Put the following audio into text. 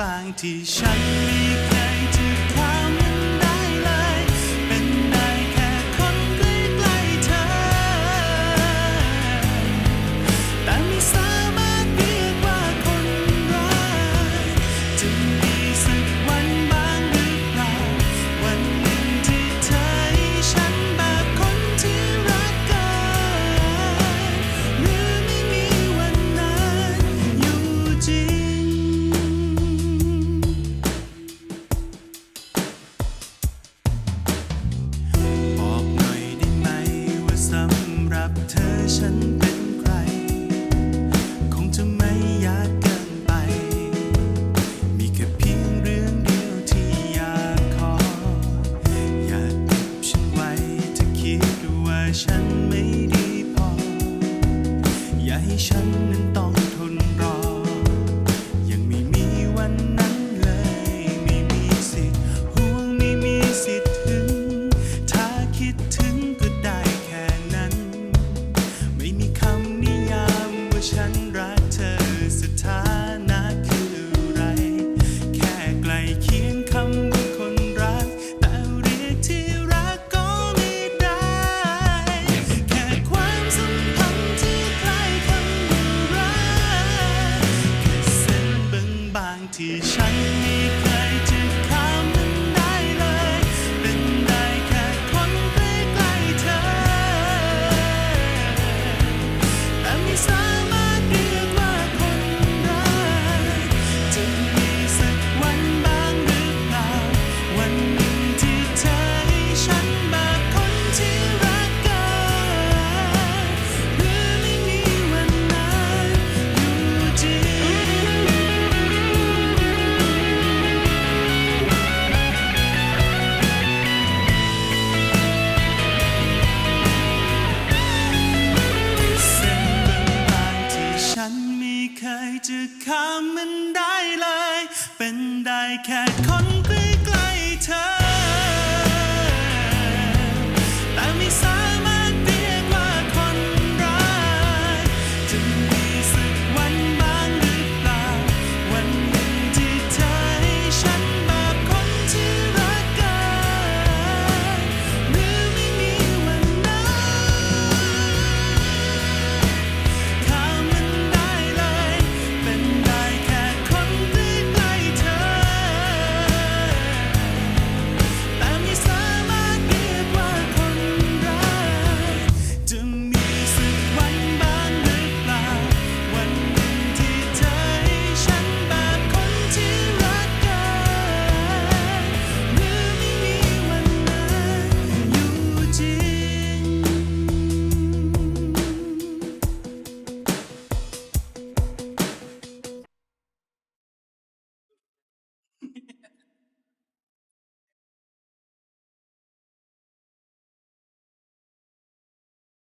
บางที่ฉันมี ฉัน ที่ ยจะข้ามมันได้เลย เป็นได้แค่คนใกล้ๆเธอ